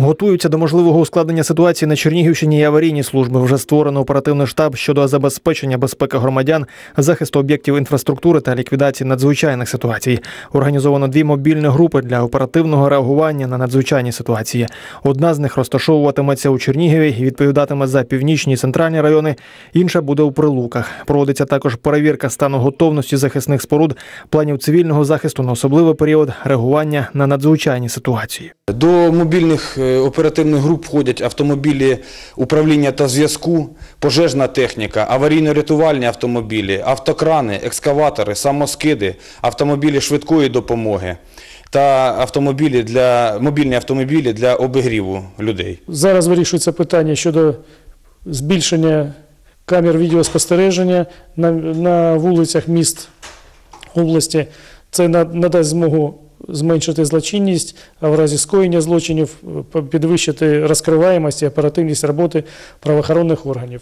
Готуються до можливого ускладнення ситуації на Чернігівщині і аварійні служби. Вже створено оперативний штаб щодо забезпечення безпеки громадян, захисту об'єктів інфраструктури та ліквідації надзвичайних ситуацій. Організовано дві мобільні групи для оперативного реагування на надзвичайні ситуації. Одна з них розташовуватиметься у Чернігові і відповідатиме за північні і центральні райони. Інша буде у Прилуках. Проводиться також перевірка стану готовності захисних споруд, планів цивільного захисту на особливий період реагування на надзвичайні ситуації. До мобільних е, оперативних груп входять автомобілі управління та зв'язку, пожежна техніка, аварійно-рятувальні автомобілі, автокрани, екскаватори, самоскиди, автомобілі швидкої допомоги та автомобілі для, мобільні автомобілі для обігріву людей. Зараз вирішується питання щодо збільшення камер відеоспостереження на, на вулицях міст області. Це надасть змогу зменшити злочинність, а в разі скоєння злочинів е, підвищити розкриваємість і оперативність роботи правоохоронних органів.